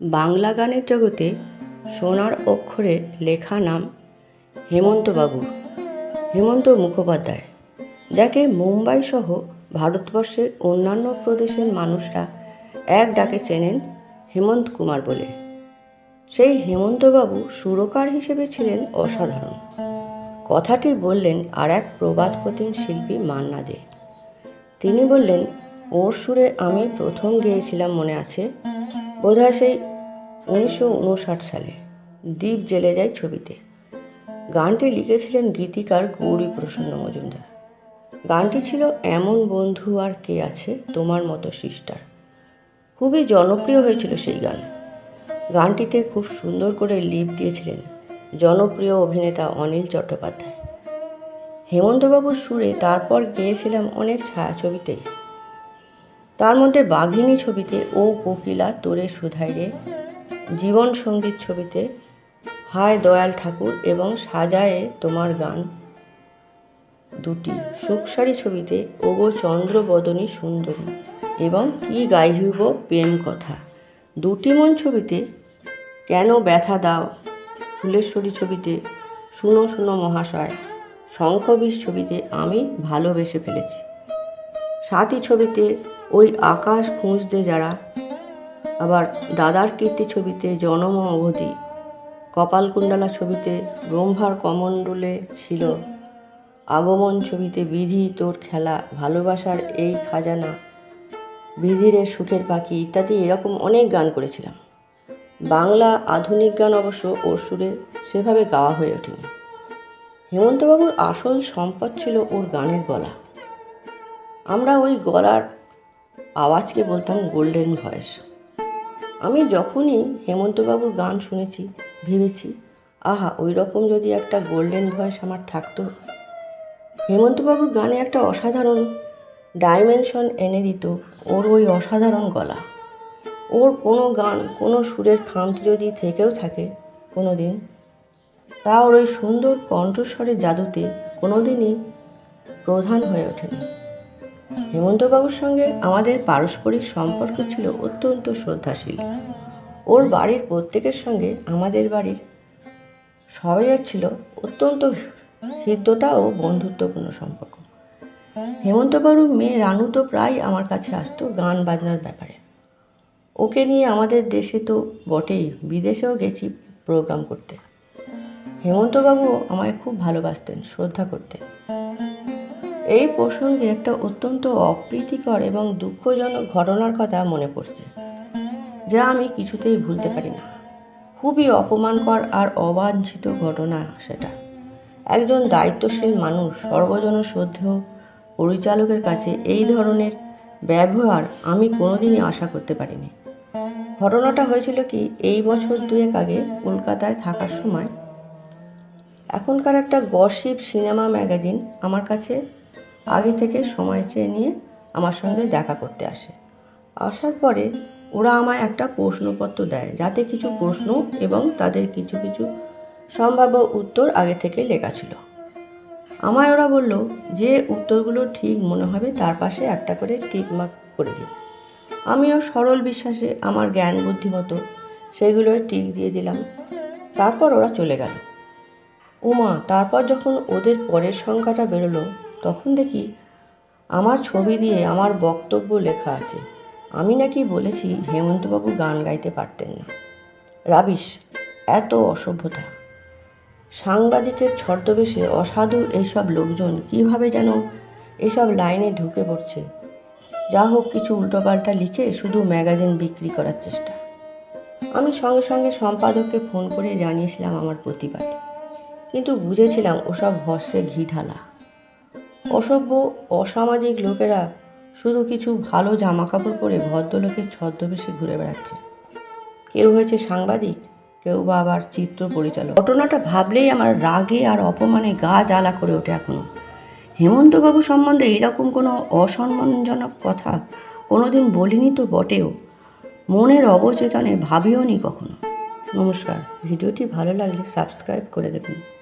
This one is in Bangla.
বাংলা গানের জগতে সোনার অক্ষরে লেখা নাম হেমন্তবাবুর। হেমন্ত মুখোপাধ্যায়, যাকে মুম্বাই সহ ভারতবর্ষের অন্যান্য প্রদেশের মানুষরা এক ডাকে চেনেন হেমন্ত কুমার বলে। সেই হেমন্তবাবু সুরকার হিসেবে ছিলেন অসাধারণ। কথাটি বললেন আর এক প্রবাদপ্রতিম শিল্পী মান্না দে তিনি বললেন, ওর সুরে আমি প্রথম গেয়েছিলাম মনে আছে। বোধহয় সেই উনিশশো উনষাট সালে দ্বীপ জেলে যায় ছবিতে। গানটি লিখেছিলেন গীতিকার গৌরী প্রসন্ন মজুমদার। গানটি ছিল, এমন বন্ধু আর কে আছে তোমার মতো সিস্টার? খুবই জনপ্রিয় হয়েছিল সেই গান। গানটিতে খুব সুন্দর করে লিপ দিয়েছিলেন জনপ্রিয় অভিনেতা অনিল চট্টোপাধ্যায়। হেমন্তবাবুর সুরে তারপর গেয়েছিলাম অনেক ছায়াছবিতেই তার মধ্যে বাঘিনী ছবিতে ও কোকিলা তোরে সুধাইরে জীবন সংগীত ছবিতে হায় দয়াল ঠাকুর এবং সাজায়ে তোমার গান। দুটি সুখসারি ছবিতে ওগো চন্দ্রবদনী সুন্দরী এবং কি গাইব প্রেম কথা। দুটি মন ছবিতে কেন ব্যথা দাও? ফুলেশ্বরী ছবিতে শুনো শুনো মহাশয়, শঙ্খবিষ ছবিতে আমি ভালোবেসে ফেলেছি। সাথী ছবিতে ওই আকাশ খুঁজতে যারা, আবার দাদার কীর্তি ছবিতে জনম অবধি, কপালকুণ্ডলা ছবিতে ব্রহ্মার কমণ্ডলে ছিল, আগমন ছবিতে বিধি তোর খেলা, ভালোবাসার এই খাজানা, বিধিরে সুখের পাখি ইত্যাদি এরকম অনেক গান করেছিলাম। বাংলা আধুনিক গান অবশ্য ওর সুরে সেভাবে গাওয়া হয়ে ওঠেনি। হেমন্তবাবুর আসল সম্পদ ছিল ওর গানের গলা। আমরা ওই গলার আওয়াজকে বলতাম গোল্ডেন ভয়েস। আমি যখনই হেমন্তবাবুর গান শুনেছি, ভেবেছি, আহা ওই রকম যদি একটা গোল্ডেন ভয়েস আমার থাকতো? হেমন্তবাবুর গানে একটা অসাধারণ ডাইমেনশন এনে দিত ওর ওই অসাধারণ গলা। ওর কোনো গান, কোনো সুরের খামতি যদি থেকেও থাকে কোনো দিন তা ওর ওই সুন্দর কণ্ঠস্বরের জাদুতে কোনো দিনই প্রধান হয়ে ওঠেনি হেমন্তবাবুর সঙ্গে আমাদের পারস্পরিক সম্পর্ক ছিল অত্যন্ত শ্রদ্ধাশীল। ওর বাড়ির প্রত্যেকের সঙ্গে আমাদের বাড়ির সবাই ছিল অত্যন্ত হৃদ্যতা ও বন্ধুত্বপূর্ণ সম্পর্ক। হেমন্তবাবুর মেয়ে রানু তো প্রায় আমার কাছে আসতো গান বাজনার ব্যাপারে। ওকে নিয়ে আমাদের দেশে তো বটেই, বিদেশেও গেছি প্রোগ্রাম করতে। হেমন্তবাবু আমায় খুব ভালোবাসতেন, শ্রদ্ধা করতেন। এই প্রসঙ্গে একটা অত্যন্ত অপ্রীতিকর এবং দুঃখজনক ঘটনার কথা মনে পড়ছে, যা আমি কিছুতেই ভুলতে পারি না। খুবই অপমানকর আর অবাঞ্ছিত ঘটনা সেটা। একজন দায়িত্বশীল মানুষ, সর্বজন শ্রদ্ধেয় পরিচালকের কাছে এই ধরনের ব্যবহার আমি কোনোদিনই আশা করতে পারিনি। ঘটনাটা হয়েছিল কি, এই বছর দুয়েক আগে কলকাতায় থাকার সময়। এখনকার একটা গসিপ সিনেমা ম্যাগাজিন আমার কাছে আগে থেকে সময় চেয়ে নিয়ে আমার সঙ্গে দেখা করতে আসে। আসার পরে ওরা আমায় একটা প্রশ্নপত্র দেয়, যাতে কিছু প্রশ্ন এবং তাদের কিছু কিছু সম্ভাব্য উত্তর আগে থেকে লেখা ছিল। আমায় ওরা বলল যে উত্তরগুলো ঠিক মনে হবে তার পাশে একটা করে টিক মার্ক করে দিই আমিও সরল বিশ্বাসে আমার জ্ঞান বুদ্ধি মতো সেগুলোয় টিক দিয়ে দিলাম। তারপর ওরা চলে গেল। উমা, তারপর যখন ওদের পরের সংখ্যাটা বেরোলো তখন দেখি আমার ছবি দিয়ে আমার বক্তব্য লেখা আছে। আমি নাকি বলেছি হেমন্তবাবু গান গাইতে পারতেন না। রাবিশ, এত অসভ্যতা। সাংবাদিকের ছদ্মবেশে অসাধু এইসব লোকজন কীভাবে যেন এসব লাইনে ঢুকে পড়ছে। যা হোক, কিছু উল্টোপাল্টা লিখে শুধু ম্যাগাজিন বিক্রি করার চেষ্টা। আমি সঙ্গে সঙ্গে সম্পাদককে ফোন করে জানিয়েছিলাম আমার প্রতিবাদ। কিন্তু বুঝেছিলাম ওসব ভস্যে ঘি ঢালা। অসভ্য অসামাজিক লোকেরা শুধু কিছু ভালো জামা কাপড় পরে ভদ্রলোকের ছদ্মবেশে ঘুরে বেড়াচ্ছে। কেউ হয়েছে সাংবাদিক, কেউ বা আবার চিত্র পরিচালক। ঘটনাটা ভাবলেই আমার রাগে আর অপমানে গা জ্বালা করে ওঠে এখনও। হেমন্তবাবু সম্বন্ধে এরকম কোনো অসম্মানজনক কথা কোনোদিন বলিনি তো বটেও। মনের অবচেতনে ভাবিও নি কখনো। নমস্কার। ভিডিওটি ভালো লাগলে সাবস্ক্রাইব করে দেবেন।